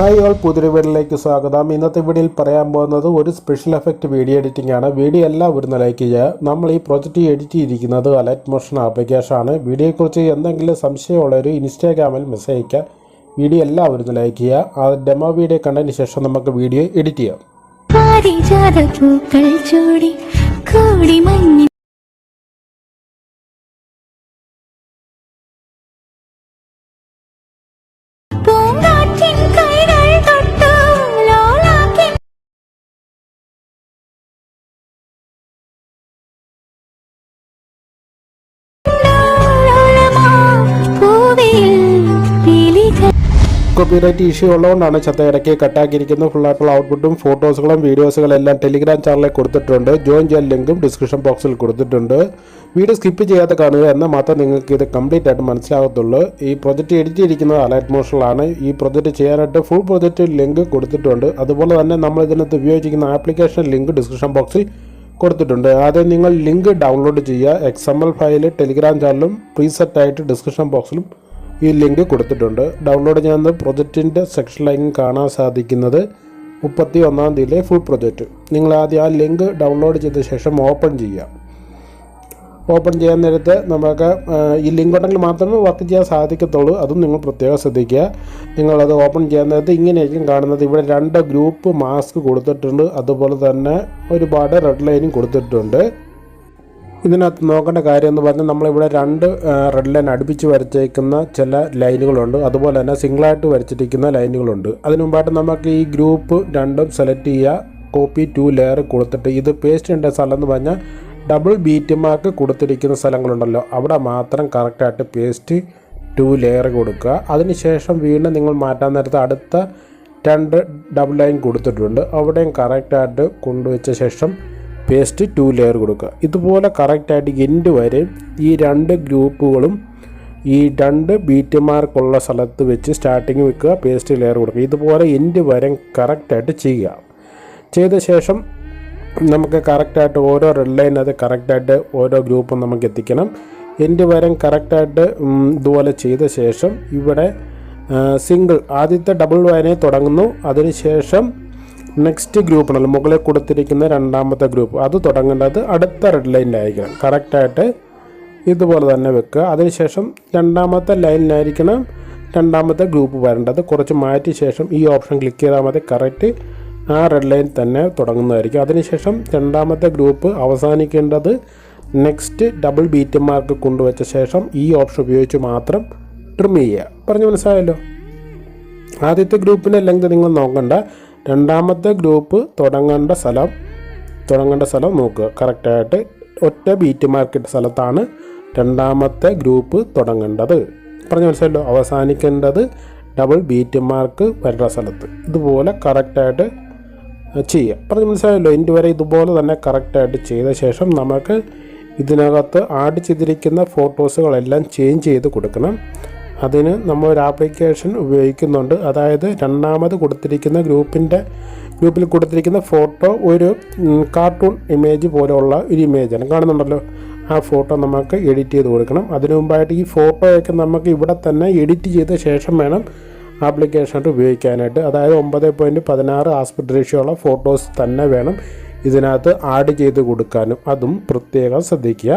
Hi all പുതിയൊരു വീഡിയോയിലേക്ക് സ്വാഗതം. ഇന്നത്തെ വീഡിയോയിൽ പറയാൻ പോകുന്നത് ഒരു സ്പെഷ്യൽ എഫക്റ്റ് വീഡിയോ എഡിറ്റിംഗ് ആണ്. വീഡിയോ എല്ലാവരും ലൈക്ക് ചെയ്യുക. നമ്മൾ ഈ പ്രോജക്റ്റ് എഡിറ്റ് ചെയ്തിരിക്കുന്നത് അലൈറ്റ് മോഷൻ ആപ്ലിക്കേഷൻ ആണ്. വീഡിയോയെക്കുറിച്ച് എന്തെങ്കിലും സംശയമുള്ളവർ ഇൻസ്റ്റാഗ്രാമിൽ മെസ്സേജ് അയക്കുക വീഡിയോ എല്ലാവരും ലൈക്ക് ചെയ്യുക. ആ ഡെമോ വീഡിയോ കണ്ടതിന് ശേഷം നമുക്ക് വീഡിയോ എഡിറ്റ് ചെയ്യാം. കോപ്പിറൈറ്റ് ഇഷ്യൂ ഉള്ളതുകൊണ്ടാണ് ചത്ത ഇടയ്ക്ക് കട്ടാക്കിയിരിക്കുന്നത് ഫുള്ളായിട്ടുള്ള ഔട്ട്പുട്ടും ഫോട്ടോസുകളും വീഡിയോസുകളും എല്ലാം ടെലിഗ്രാം ചാനലിൽ കൊടുത്തിട്ടുണ്ട്. ജോയിൻ ചെയ്യാൻ ലിങ്കും ഡിസ്ക്രിപ്ഷൻ ബോക്സിൽ കൊടുത്തിട്ടുണ്ട്. വീഡിയോ സ്കിപ്പ് ചെയ്യാതെ കാണുക എന്നാൽ മാത്രം നിങ്ങൾക്ക് ഇത് കംപ്ലീറ്റ് ആയിട്ട് മനസ്സിലാകത്തുള്ളൂ. ഈ പ്രൊജക്റ്റ് എഡിറ്റ് ചെയ്തിരിക്കുന്നത് അലൈറ്റ് മോഷനിലാണ് ഈ പ്രൊജക്റ്റ് ചെയ്യാനായിട്ട് ഫുൾ പ്രൊജക്റ്റ് ലിങ്ക് കൊടുത്തിട്ടുണ്ട്. അതുപോലെ തന്നെ നമ്മൾ ഇതിനകത്ത് ഉപയോഗിച്ചിരിക്കുന്ന ആപ്ലിക്കേഷൻ ലിങ്ക് ഡിസ്ക്രിപ്ഷൻ ബോക്സിൽ കൊടുത്തിട്ടുണ്ട്. ആദ്യം നിങ്ങൾ ലിങ്ക് ഡൗൺലോഡ് ചെയ്യുക. X M L file Telegram ചാനലും പ്രീസെറ്റായിട്ട് ഡിസ്ക്രിപ്ഷൻ ബോക്സിലും ഈ ലിങ്ക് കൊടുത്തിട്ടുണ്ട്. ഡൗൺലോഡ് ചെയ്യുന്ന പ്രൊജക്റ്റിന്റെ സെക്ഷനിലായിരിക്കും കാണാൻ സാധിക്കുന്നത് മുപ്പത്തി ഒന്നാം തീയതിയിലെ ഫുൾ പ്രൊജക്റ്റ് നിങ്ങൾ ആദ്യം ആ ലിങ്ക് ഡൗൺലോഡ് ചെയ്ത ശേഷം ഓപ്പൺ ചെയ്യുക. ഓപ്പൺ ചെയ്യാൻ നേരത്ത് നമുക്ക് ഈ ലിങ്ക് ഉണ്ടെങ്കിൽ മാത്രമേ വർക്ക് ചെയ്യാൻ സാധിക്കത്തുള്ളൂ. അതും നിങ്ങൾ പ്രത്യേകം ശ്രദ്ധിക്കുക. നിങ്ങളത് ഓപ്പൺ ചെയ്യാൻ നേരത്ത് ഇങ്ങനെയായിരിക്കും കാണുന്നത്. ഇവിടെ രണ്ട് ഗ്രൂപ്പ് മാസ്ക് കൊടുത്തിട്ടുണ്ട്. അതുപോലെ തന്നെ ഒരുപാട് റെഡ് ലൈനും കൊടുത്തിട്ടുണ്ട്. ഇതിനകത്ത് നോക്കേണ്ട കാര്യം എന്ന് പറഞ്ഞാൽ നമ്മളിവിടെ രണ്ട് റെഡ് ലൈൻ അടുപ്പിച്ച് വരച്ചേക്കുന്ന ചില ലൈനുകളുണ്ട്. അതുപോലെ തന്നെ സിംഗിളായിട്ട് വരച്ചിരിക്കുന്ന ലൈനുകളുണ്ട്. അതിനു മുമ്പായിട്ട് നമുക്ക് ഈ ഗ്രൂപ്പ് രണ്ടും സെലക്ട് ചെയ്യുക. കോപ്പി ടു ലെയർ കൊടുത്തിട്ട് ഇത് പേസ്റ്റ് ചെയ്യേണ്ട സ്ഥലം എന്ന് പറഞ്ഞാൽ ഡബിൾ ബീറ്റ് മാർക്ക് കൊടുത്തിരിക്കുന്ന സ്ഥലങ്ങളുണ്ടല്ലോ. അവിടെ മാത്രം കറക്റ്റായിട്ട് പേസ്റ്റ് ടു ലെയർ കൊടുക്കുക. അതിനുശേഷം വീണ്ടും നിങ്ങൾ മാറ്റാൻ നേരത്ത് അടുത്ത രണ്ട് ഡബിൾ ലൈൻ കൊടുത്തിട്ടുണ്ട്. അവിടെയും കറക്റ്റായിട്ട് കൊണ്ടുവച്ച ശേഷം പേസ്റ്റ് ടു ലെയർ കൊടുക്കുക. ഇതുപോലെ കറക്റ്റായിട്ട് എൻഡ് വരെ ഈ രണ്ട് ഗ്രൂപ്പുകളും ഈ രണ്ട് ബീറ്റ് മാർക്കുള്ള സ്ഥലത്ത് വെച്ച് സ്റ്റാർട്ടിങ് വെക്കുക പേസ്റ്റ് ലെയർ കൊടുക്കുക. ഇതുപോലെ എൻഡ് വരെ കറക്റ്റായിട്ട് ചെയ്യുക. ചെയ്ത ശേഷം നമുക്ക് കറക്റ്റായിട്ട് ഓരോ റെഡ് ലൈൻ അത് കറക്റ്റായിട്ട് ഓരോ ഗ്രൂപ്പും നമുക്ക് എത്തിക്കണം. എന്റെ വരം കറക്റ്റായിട്ട് ഇതുപോലെ ചെയ്ത ശേഷം ഇവിടെ സിംഗിൾ ആദ്യത്തെ ഡബിൾ വയനെ തുടങ്ങുന്നു. അതിനുശേഷം നെക്സ്റ്റ് ഗ്രൂപ്പ് ഉണ്ടല്ലോ മുകളിൽ കൊടുത്തിരിക്കുന്ന രണ്ടാമത്തെ ഗ്രൂപ്പ് അത് തുടങ്ങേണ്ടത് അടുത്ത റെഡ് ലൈനിലായിരിക്കണം കറക്റ്റായിട്ട് ഇതുപോലെ തന്നെ വെക്കുക. അതിനുശേഷം രണ്ടാമത്തെ ലൈനിലായിരിക്കണം രണ്ടാമത്തെ ഗ്രൂപ്പ് വരേണ്ടത്. കുറച്ച് മാറ്റിയ ശേഷം ഈ ഓപ്ഷൻ ക്ലിക്ക് ചെയ്താൽ മതി. കറക്റ്റ് ആ റെഡ് ലൈൻ തന്നെ തുടങ്ങുന്നതായിരിക്കും. അതിനുശേഷം രണ്ടാമത്തെ ഗ്രൂപ്പ് അവസാനിക്കേണ്ടത് നെക്സ്റ്റ് ഡബിൾ ബീറ്റ് മാർക്ക് കൊണ്ടുവച്ച ശേഷം ഈ ഓപ്ഷൻ ഉപയോഗിച്ച് മാത്രം ട്രിം ചെയ്യുക. പറഞ്ഞു മനസ്സിലായല്ലോ? ആദ്യത്തെ ഗ്രൂപ്പിന്റെ ലെങ്ത് നിങ്ങൾ നോക്കണ്ട. രണ്ടാമത്തെ ഗ്രൂപ്പ് തുടങ്ങേണ്ട സ്ഥലം തുടങ്ങേണ്ട സ്ഥലം നോക്കുക. കറക്റ്റായിട്ട് ഒറ്റ ബീറ്റ് മാർക്കിട്ട സ്ഥലത്താണ് രണ്ടാമത്തെ ഗ്രൂപ്പ് തുടങ്ങേണ്ടത്. പറഞ്ഞു മനസ്സിലല്ലോ അവസാനിക്കേണ്ടത് ഡബിൾ ബീറ്റ് മാർക്ക് വരുന്ന സ്ഥലത്ത്. ഇതുപോലെ കറക്റ്റായിട്ട് ചെയ്യുക. പറഞ്ഞു മനസ്സിലായല്ലോ? ഇന്റെ വരെ ഇതുപോലെ തന്നെ കറക്റ്റായിട്ട് ചെയ്ത ശേഷം നമുക്ക് ഇതിനകത്ത് ആഡ് ചെയ്തിരിക്കുന്ന ഫോട്ടോസുകളെല്ലാം ചേഞ്ച് ചെയ്ത് കൊടുക്കണം. അതിന് നമ്മൾ ഒരു ആപ്ലിക്കേഷൻ ഉപയോഗിക്കുന്നുണ്ട്. അതായത് രണ്ടാമത് കൊടുത്തിരിക്കുന്ന ഗ്രൂപ്പിന്റെ ഗ്രൂപ്പിൽ കൊടുത്തിരിക്കുന്ന ഫോട്ടോ ഒരു കാർട്ടൂൺ ഇമേജ് പോലെയുള്ള ഒരു ഇമേജാണ് കാണുന്നുണ്ടല്ലോ? ആ ഫോട്ടോ നമുക്ക് എഡിറ്റ് ചെയ്ത് കൊടുക്കണം. അതിനു മുമ്പായിട്ട് ഈ ഫോട്ടോയൊക്കെ നമുക്ക് ഇവിടെ തന്നെ എഡിറ്റ് ചെയ്ത ശേഷം വേണം ആപ്ലിക്കേഷനായിട്ട് ഉപയോഗിക്കാനായിട്ട്. അതായത് ഒമ്പത് പോയിന്റ് പതിനാറ് ആസ്പെക്ട് റേഷ്യോ ഉള്ള ഫോട്ടോസ് തന്നെ വേണം ഇതിനകത്ത് ആഡ് ചെയ്ത് കൊടുക്കാനും. അതും പ്രത്യേകം ശ്രദ്ധിക്കുക.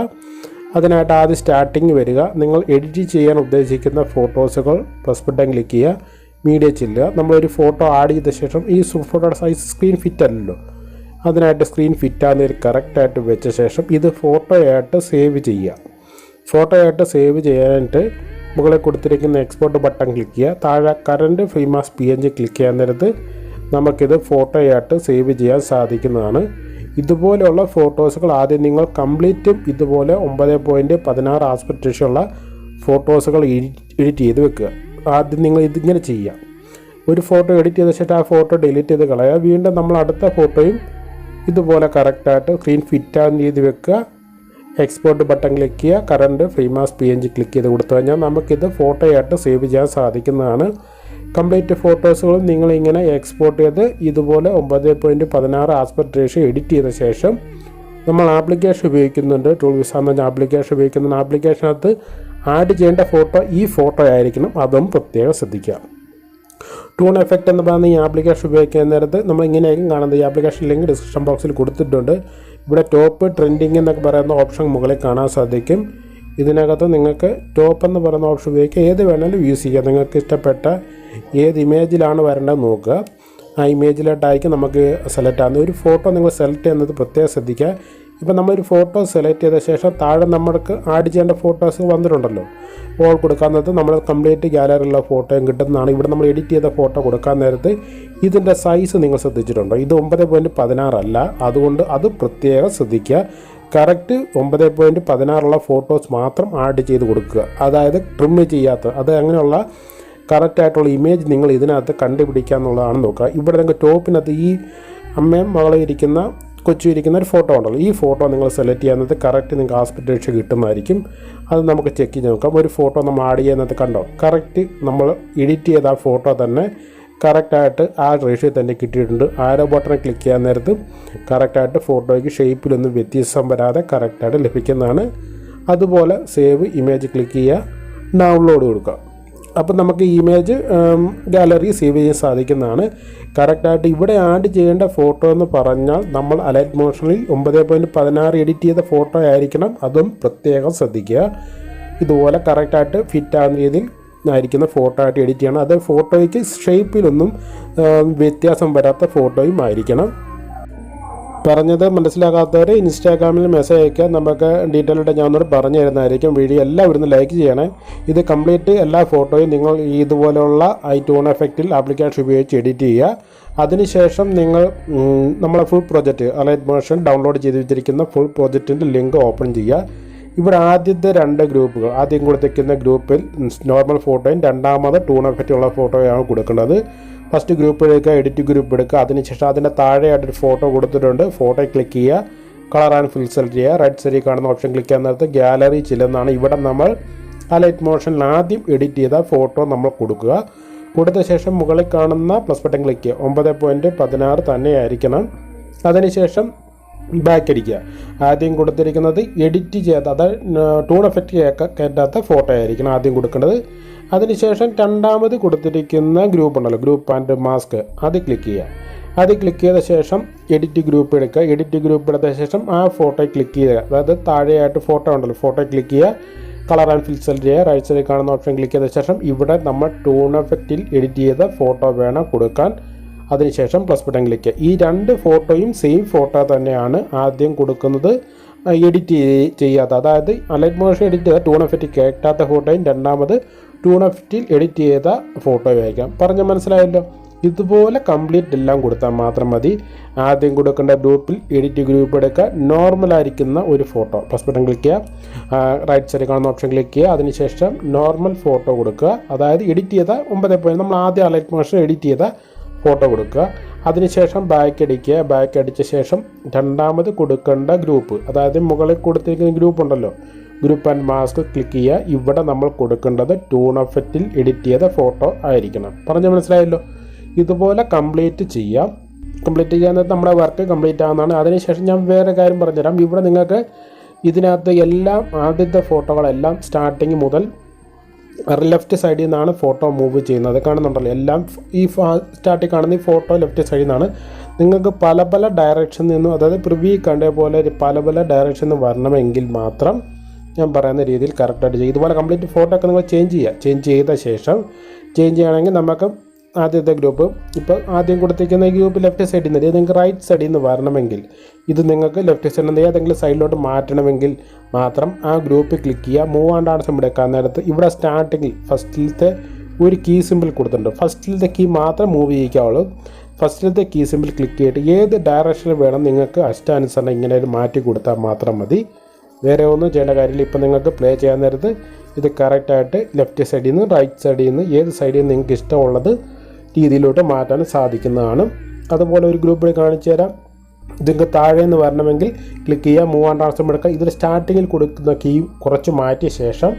അതിനായിട്ട് ആദ്യം സ്റ്റാർട്ടിങ് വരിക. നിങ്ങൾ എഡിറ്റ് ചെയ്യാൻ ഉദ്ദേശിക്കുന്ന ഫോട്ടോസുകൾ പ്ലസ് ബട്ടൺ ക്ലിക്ക് ചെയ്യുക. മീഡിയ ചെല്ലുക. നമ്മളൊരു ഫോട്ടോ ആഡ് ചെയ്ത ശേഷം ഈ ഫോട്ടോയുടെ സൈസ് സ്ക്രീൻ ഫിറ്റ് അല്ലല്ലോ. അതിനായിട്ട് സ്ക്രീൻ ഫിറ്റാകുന്നതിൽ കറക്റ്റായിട്ട് വെച്ച ശേഷം ഇത് ഫോട്ടോയായിട്ട് സേവ് ചെയ്യുക. ഫോട്ടോയായിട്ട് സേവ് ചെയ്യാനായിട്ട് മുകളിൽ കൊടുത്തിരിക്കുന്ന എക്സ്പോർട്ട് ബട്ടൺ ക്ലിക്ക് ചെയ്യുക. താഴെ current frame as P N G click ചെയ്യാൻ നേരത്ത് നമുക്കിത് ഫോട്ടോയായിട്ട് സേവ് ചെയ്യാൻ സാധിക്കുന്നതാണ്. ഇതുപോലെയുള്ള ഫോട്ടോസുകൾ ആദ്യം നിങ്ങൾ കംപ്ലീറ്റും ഇതുപോലെ ഒമ്പത് പോയിന്റ് പതിനാറ് ആസ്പെക്ട് ഉള്ള ഫോട്ടോസുകൾ എഡിറ്റ് ചെയ്ത് വെക്കുക. ആദ്യം നിങ്ങൾ ഇതിങ്ങനെ ചെയ്യുക. ഒരു ഫോട്ടോ എഡിറ്റ് ചെയ്ത ശേഷം ആ ഫോട്ടോ ഡിലീറ്റ് ചെയ്ത് കളയുക. വീണ്ടും നമ്മൾ അടുത്ത ഫോട്ടോയും ഇതുപോലെ കറക്റ്റായിട്ട് സ്ക്രീൻ ഫിറ്റ് ആകുന്ന രീതി വെക്കുക. എക്സ്പോർട്ട് ബട്ടൺ ക്ലിക്ക് ചെയ്യുക. Current frame as P N G click ചെയ്ത് കൊടുത്തു കഴിഞ്ഞാൽ നമുക്കിത് ഫോട്ടോയായിട്ട് സേവ് ചെയ്യാൻ സാധിക്കുന്നതാണ്. കംപ്ലീറ്റ് ഫോട്ടോസുകളും നിങ്ങളിങ്ങനെ എക്സ്പോർട്ട് ചെയ്ത് ഇതുപോലെ ഒമ്പത് പോയിന്റ് പതിനാറ് ആസ്പെക്ട് റേഷ്യോ എഡിറ്റ് ചെയ്ത ശേഷം നമ്മൾ ആപ്ലിക്കേഷൻ ഉപയോഗിക്കുന്നുണ്ട്. ടൂൾ വിസ എന്ന ആപ്ലിക്കേഷൻ ഉപയോഗിക്കുന്ന ആപ്ലിക്കേഷനകത്ത് ആഡ് ചെയ്യേണ്ട ഫോട്ടോ ഈ ഫോട്ടോ ആയിരിക്കണം. അതും പ്രത്യേകം ശ്രദ്ധിക്കുക. ടൂൺ എഫക്റ്റ് എന്ന് പറയുന്ന ഈ ആപ്ലിക്കേഷൻ ഉപയോഗിക്കുന്ന നേരത്ത് നമ്മൾ ഇങ്ങനെയായിരിക്കും കാണുന്നത്. ഈ ആപ്ലിക്കേഷൻ ലിങ്ക് ഡിസ്ക്രിപ്ഷൻ ബോക്സിൽ കൊടുത്തിട്ടുണ്ട്. ഇവിടെ ടോപ്പ് ട്രെൻഡിങ് എന്നൊക്കെ പറയുന്ന ഓപ്ഷൻ മുകളിൽ കാണാൻ സാധിക്കും. ഇതിനകത്ത് നിങ്ങൾക്ക് ടോപ്പ് എന്ന് പറയുന്ന ഓപ്ഷൻ ഉപയോഗിക്കുക ഏത് വേണമെങ്കിലും യൂസ് ചെയ്യാം. നിങ്ങൾക്ക് ഇഷ്ടപ്പെട്ട ഏത് ഇമേജിലാണ് വരേണ്ടത് നോക്കുക. ആ ഇമേജിലോട്ടായിരിക്കും നമുക്ക് സെലക്ട് ആകുന്നത് ഒരു ഫോട്ടോ നിങ്ങൾ സെലക്ട് ചെയ്യുന്നത് പ്രത്യേകം ശ്രദ്ധിക്കുക. ഇപ്പം നമ്മളൊരു ഫോട്ടോ സെലക്ട് ചെയ്ത ശേഷം താഴെ നമ്മൾക്ക് ആഡ് ചെയ്യേണ്ട ഫോട്ടോസ് വന്നിട്ടുണ്ടല്ലോ. ഓൾ കൊടുക്കാൻ നേരത്ത് നമ്മൾ കംപ്ലീറ്റ് ഗ്യാലറിയിലുള്ള ഫോട്ടോയും കിട്ടുന്നതാണ്. ഇവിടെ നമ്മൾ എഡിറ്റ് ചെയ്ത ഫോട്ടോ കൊടുക്കാൻ നേരത്ത് ഇതിന്റെ സൈസ് നിങ്ങൾ ശ്രദ്ധിച്ചിട്ടുണ്ടോ? ഇത് ഒമ്പത് പോയിന്റ് പതിനാറല്ല അതുകൊണ്ട് അത് പ്രത്യേകം ശ്രദ്ധിക്കുക. കറക്റ്റ് ഒമ്പത് പോയിന്റ് പതിനാറുള്ള ഫോട്ടോസ് മാത്രം ആഡ് ചെയ്ത് കൊടുക്കുക. അതായത് ട്രിം ചെയ്യാത്ത അത് അങ്ങനെയുള്ള കറക്റ്റായിട്ടുള്ള ഇമേജ് നിങ്ങൾ ഇതിനകത്ത് കണ്ടുപിടിക്കുക എന്നുള്ളതാണ് നോക്കുക. ഇവിടെ നിങ്ങൾക്ക് ടോപ്പിനകത്ത് ഈ അമ്മയും മകളും ഇരിക്കുന്ന കൊച്ചു ഇരിക്കുന്ന ഒരു ഫോട്ടോ ഉണ്ടല്ലോ. ഈ ഫോട്ടോ നിങ്ങൾ സെലക്ട് ചെയ്യുന്നത് കറക്റ്റ് നിങ്ങൾക്ക് ആസ്പിറ്റേഷൻ കിട്ടുന്നതായിരിക്കും. അത് നമുക്ക് ചെക്ക് ചെയ്ത് നോക്കാം. ഒരു ഫോട്ടോ നമ്മൾ ആഡ് ചെയ്യുന്നത് കണ്ടോ? കറക്റ്റ് നമ്മൾ എഡിറ്റ് ചെയ്ത ആ ഫോട്ടോ തന്നെ കറക്റ്റായിട്ട് ആ റേഷ്യോ തന്നെ കിട്ടിയിട്ടുണ്ട്. ആരോ ബട്ടൺ ക്ലിക്ക് ചെയ്യാൻ നേരത്ത് കറക്റ്റായിട്ട് ഫോട്ടോയ്ക്ക് ഷേപ്പിലൊന്നും വ്യത്യാസം വരാതെ കറക്റ്റായിട്ട് ലഭിക്കുന്നതാണ്. അതുപോലെ സേവ് ഇമേജ് ക്ലിക്ക് ചെയ്യുക ഡൗൺലോഡ് കൊടുക്കുക. അപ്പം നമുക്ക് ഇമേജ് ഗാലറി സേവ് ചെയ്യാൻ സാധിക്കുന്നതാണ്. കറക്റ്റായിട്ട് ഇവിടെ ആഡ് ചെയ്യേണ്ട ഫോട്ടോ എന്ന് പറഞ്ഞാൽ നമ്മൾ അലൈറ്റ് മോഷനിൽ ഒമ്പത് പോയിന്റ് പതിനാറ് എഡിറ്റ് ചെയ്ത ഫോട്ടോ ആയിരിക്കണം. അതും പ്രത്യേകം ശ്രദ്ധിക്കുക. ഇതുപോലെ കറക്റ്റായിട്ട് ഫിറ്റ് ആകുന്ന രീതിയിൽ ആയിരിക്കുന്ന ഫോട്ടോ ആയിട്ട് എഡിറ്റ് ചെയ്യണം. അത് ഫോട്ടോയ്ക്ക് ഷേപ്പിലൊന്നും വ്യത്യാസം വരാത്ത ഫോട്ടോയും ആയിരിക്കണം. പറഞ്ഞത് മനസ്സിലാകാത്തവർ ഇൻസ്റ്റാഗ്രാമിൽ മെസ്സേജ് അയക്കുക നമുക്ക് ഡീറ്റെയിൽ ആയിട്ട് ഞാൻ ഒന്നുകൂടെ പറഞ്ഞു തരുന്നതായിരിക്കും. വീഡിയോ എല്ലാം ഒന്ന് ലൈക്ക് ചെയ്യണേ. ഇത് കംപ്ലീറ്റ് എല്ലാ ഫോട്ടോയും നിങ്ങൾ ഇതുപോലെയുള്ള ഐ ടൂൺ എഫക്റ്റിൽ ആപ്ലിക്കേഷൻ ഉപയോഗിച്ച് എഡിറ്റ് ചെയ്യുക. അതിനുശേഷം നിങ്ങൾ നമ്മളെ full project Alight motion download ചെയ്ത് വെച്ചിരിക്കുന്ന ഫുൾ പ്രോജക്റ്റിന്റെ ലിങ്ക് ഓപ്പൺ ചെയ്യുക. ഇവിടെ ആദ്യത്തെ രണ്ട് ഗ്രൂപ്പുകൾ ആദ്യം കൊടുത്തിരിക്കുന്ന ഗ്രൂപ്പിൽ നോർമൽ ഫോട്ടോയും രണ്ടാമത് ടൂൺ എഫക്റ്റ് ഉള്ള ഫോട്ടോയാണ് കൊടുക്കേണ്ടത്. ഫസ്റ്റ് ഗ്രൂപ്പ് എടുക്കുക എഡിറ്റ് ഗ്രൂപ്പ് എടുക്കുക. അതിനുശേഷം അതിന്റെ താഴെയായിട്ടൊരു ഫോട്ടോ കൊടുത്തിട്ടുണ്ട്. ഫോട്ടോ ക്ലിക്ക് ചെയ്യുക കളർ ആൻഡ് ഫിൽ സെലക്ട് ചെയ്യുക. റൈറ്റ് സൈഡിൽ കാണുന്ന ഓപ്ഷൻ ക്ലിക്ക് ചെയ്യാൻ നേരത്ത് ഗാലറി ചില്ലെന്നാണ് ഇവിടെ നമ്മൾ ആ ലൈറ്റ് മോഷനിൽ ആദ്യം എഡിറ്റ് ചെയ്ത ഫോട്ടോ നമ്മൾ കൊടുക്കുക. കൊടുത്ത ശേഷം മുകളിൽ കാണുന്ന പ്ലസ് ബട്ടൺ ക്ലിക്ക് ചെയ്യുക. ഒമ്പത് പോയിന്റ് പതിനാറ് തന്നെയായിരിക്കണം. അതിനുശേഷം ബാക്ക് അടിക്കുക ആദ്യം കൊടുത്തിരിക്കുന്നത് എഡിറ്റ് ചെയ്യാത്ത അതായത് ടൂൺ എഫക്റ്റ് കയറ്റാത്ത ഫോട്ടോ ആയിരിക്കണം ആദ്യം കൊടുക്കേണ്ടത്. അതിനുശേഷം രണ്ടാമത് കൊടുത്തിരിക്കുന്ന ഗ്രൂപ്പ് ഉണ്ടല്ലോ ഗ്രൂപ്പ് ആൻഡ് മാസ്ക്. അത് ക്ലിക്ക് ചെയ്യുക. അത് ക്ലിക്ക് ചെയ്ത ശേഷം എഡിറ്റ് ഗ്രൂപ്പ് എടുക്കുക. എഡിറ്റ് ഗ്രൂപ്പ് എടുത്ത ശേഷം ആ ഫോട്ടോ ക്ലിക്ക് ചെയ്യുക. അതായത് താഴെയായിട്ട് ഫോട്ടോ ഉണ്ടല്ലോ ഫോട്ടോ ക്ലിക്ക് ചെയ്യുക. കളർ ആൻഡ് ഫിൽ സെലക്ട് ചെയ്യുക. റൈറ്റ് സൈഡിൽ കാണുന്ന ഓപ്ഷൻ ക്ലിക്ക് ചെയ്ത ശേഷം ഇവിടെ നമ്മൾ ടൂൺ എഫക്റ്റിൽ എഡിറ്റ് ചെയ്ത ഫോട്ടോ വേണം കൊടുക്കാൻ. അതിനുശേഷം പ്ലസ് ബട്ടൺ ക്ലിക്ക് ഈ രണ്ട് ഫോട്ടോയും സെയിം ഫോട്ടോ തന്നെയാണ് ആദ്യം കൊടുക്കുന്നത്. എഡിറ്റ് ചെയ്യാത്ത അതായത് അലൈറ്റ് മോഷൻ എഡിറ്റ് ചെയ്ത ടൂൺ എഫക്റ്റ് കേട്ടാത്ത ഫോട്ടോയും രണ്ടാമത് ടൂൺ എഫക്റ്റിൽ എഡിറ്റ് ചെയ്ത ഫോട്ടോയും ആയിരിക്കാം. പറഞ്ഞ മനസ്സിലായല്ലോ? ഇതുപോലെ കംപ്ലീറ്റ് എല്ലാം കൊടുത്താൽ മാത്രം മതി. ആദ്യം കൊടുക്കേണ്ട ഗ്രൂപ്പിൽ എഡിറ്റ് ഗ്രൂപ്പ് എടുക്കുക. നോർമൽ ആയിരിക്കുന്ന ഒരു ഫോട്ടോ പ്ലസ് ബട്ടൺ ക്ലിക്ക് ചെയ്യുക. റൈറ്റ് സൈഡിൽ കാണുന്ന ഓപ്ഷൻ ക്ലിക്ക് ചെയ്യുക. അതിനുശേഷം നോർമൽ ഫോട്ടോ കൊടുക്കുക. അതായത് എഡിറ്റ് ചെയ്ത ഒമ്പത് പോയിന്റ് നമ്മൾ ആദ്യം അലൈറ്റ് മോഷൻ എഡിറ്റ് ചെയ്ത ഫോട്ടോ കൊടുക്കുക. അതിനുശേഷം ബാക്ക് അടിക്കുക. ബാക്ക് അടിച്ച ശേഷം രണ്ടാമത് കൊടുക്കേണ്ട ഗ്രൂപ്പ് അതായത് മുകളിൽ കൊടുത്തിരിക്കുന്ന ഗ്രൂപ്പ് ഉണ്ടല്ലോ. ഗ്രൂപ്പ് ആൻഡ് മാസ്ക് ക്ലിക്ക് ചെയ്യുക. ഇവിടെ നമ്മൾ കൊടുക്കേണ്ടത് ടൂൺ എഫക്റ്റിൽ എഡിറ്റ് ചെയ്ത ഫോട്ടോ ആയിരിക്കണം. പറഞ്ഞ മനസ്സിലായല്ലോ? ഇതുപോലെ കംപ്ലീറ്റ് ചെയ്യാം. കംപ്ലീറ്റ് ചെയ്യാൻ നമ്മുടെ വർക്ക് കംപ്ലീറ്റ് ആകുന്നതാണ് അതിനുശേഷം ഞാൻ വേറെ കാര്യം പറഞ്ഞുതരാം. ഇവിടെ നിങ്ങൾക്ക് ഇതിനകത്ത് എല്ലാം ആദ്യത്തെ ഫോട്ടോകളെല്ലാം സ്റ്റാർട്ടിങ് മുതൽ ലെഫ്റ്റ് സൈഡിൽ നിന്നാണ് ഫോട്ടോ മൂവ് ചെയ്യുന്നത്. കാണുന്നുണ്ടല്ലോ എല്ലാം ഈ സ്റ്റാർട്ടിൽ കാണുന്ന ഈ ഫോട്ടോ ലെഫ്റ്റ് സൈഡിൽ നിന്നാണ്. നിങ്ങൾക്ക് പല പല ഡയറക്ഷനിൽ നിന്നും അതായത് പ്രിവ്യൂ കണ്ട പോലെ പല പല ഡയറക്ഷനിൽ വരണമെങ്കിൽ മാത്രം ഞാൻ പറയുന്ന രീതിയിൽ കറക്റ്റായിട്ട് ചെയ്യും. ഇതുപോലെ കംപ്ലീറ്റ് ഫോട്ടോ ഒക്കെ നിങ്ങൾ ചേഞ്ച് ചെയ്യുക. ചേഞ്ച് ചെയ്ത ശേഷം ചേഞ്ച് ചെയ്യുകയാണെങ്കിൽ നമുക്ക് ആദ്യത്തെ ഗ്രൂപ്പ് ഇപ്പോൾ ആദ്യം കൊടുത്തിരിക്കുന്ന ഈ ഗ്രൂപ്പ് ലെഫ്റ്റ് സൈഡിൽ നിന്ന് നിങ്ങൾക്ക് റൈറ്റ് സൈഡിൽ നിന്ന് വരണമെങ്കിൽ ഇത് നിങ്ങൾക്ക് ലെഫ്റ്റ് സൈഡിൽ നിന്ന് ഏതെങ്കിലും സൈഡിലോട്ട് മാറ്റണമെങ്കിൽ മാത്രം ആ ഗ്രൂപ്പ് ക്ലിക്ക് ചെയ്യുക മൂവ് ആൻഡ് സിമ്പിൾ എടുക്കാൻ നേരത്ത്. ഇവിടെ സ്റ്റാർട്ടിങ്ങിൽ ഫസ്റ്റിലത്തെ ഒരു കീ സിമ്പിൾ കൊടുത്തിട്ടുണ്ട്. ഫസ്റ്റിലത്തെ കീ മാത്രം മൂവ് ചെയ്യിക്കാവുള്ളൂ. ഫസ്റ്റിലത്തെ കീ സിമ്പിൾ ക്ലിക്ക് ചെയ്തിട്ട് ഏത് ഡയറക്ഷനിൽ വേണം നിങ്ങൾക്ക് അഷ്ടാനുസരണം ഇങ്ങനെ മാറ്റി കൊടുത്താൽ മാത്രം മതി. വേറെ ഒന്നും ചെയ്യേണ്ട കാര്യമില്ല. ഇപ്പം നിങ്ങൾക്ക് പ്ലേ ചെയ്യാൻ നേരത്ത് ഇത് കറക്റ്റായിട്ട് ലെഫ്റ്റ് സൈഡിൽ നിന്ന് റൈറ്റ് സൈഡിൽ നിന്ന് ഏത് സൈഡിൽ നിന്ന് നിങ്ങൾക്ക് ഇഷ്ടമുള്ളത് രീതിയിലോട്ട് മാറ്റാൻ സാധിക്കുന്നതാണ്. അതുപോലെ ഒരു ഗ്രൂപ്പിൽ കാണിച്ചു തരാം. ഇതിങ്ങൾക്ക് താഴെ എന്ന് വരണമെങ്കിൽ ക്ലിക്ക് ചെയ്യുക മൂവാണ്ട് ആവശ്യം എടുക്കുക. ഇതിൽ സ്റ്റാർട്ടിങ്ങിൽ കൊടുക്കുന്ന കീ കുറച്ച് മാറ്റിയ ശേഷം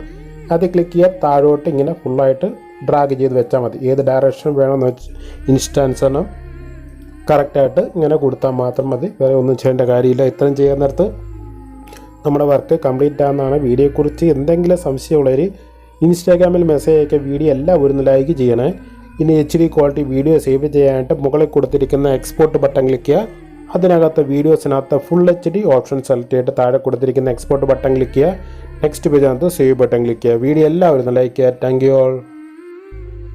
അത് ക്ലിക്ക് ചെയ്യുക താഴോട്ട് ഇങ്ങനെ ഫുള്ളായിട്ട് ഡ്രാഗ് ചെയ്ത് വെച്ചാൽ മതി. ഏത് ഡയറക്ഷൻ വേണമെന്ന് വെച്ച് ഇൻസ്റ്റാൻസണം കറക്റ്റായിട്ട് ഇങ്ങനെ കൊടുത്താൽ മാത്രം മതി. വേറെ ഒന്നും ചെയ്യേണ്ട കാര്യമില്ല. ഇത്രയും ചെയ്യാൻ നേരത്ത് നമ്മുടെ വർക്ക് കംപ്ലീറ്റ് ആകുന്നതാണ് വീഡിയോയെക്കുറിച്ച് എന്തെങ്കിലും സംശയമുള്ളവർ ഇൻസ്റ്റാഗ്രാമിൽ മെസ്സേജ് അയക്കുക. വീഡിയോ എല്ലാം ഒരു ലൈക്ക് ചെയ്യണേ. ഇനി H D quality video save ചെയ്യാനായിട്ട് മുകളിൽ കൊടുത്തിരിക്കുന്ന എക്സ്പോർട്ട് ബട്ടൺ ക്ലിക്ക് ചെയ്യുക. അതിനകത്ത് വീഡിയോസിനകത്ത് full H D option select ചെയ്തിട്ട് താഴെ കൊടുത്തിരിക്കുന്ന എക്സ്പോർട്ട് ബട്ടൺ ക്ലിക്ക് ചെയ്യുക. നെക്സ്റ്റ് പേജിനകത്ത് സേവ് ബട്ടൺ ക്ലിക്ക് ചെയ്യുക. വീഡിയോ എല്ലാവരും ലൈക്ക് ചെയ്യുക. Thank you all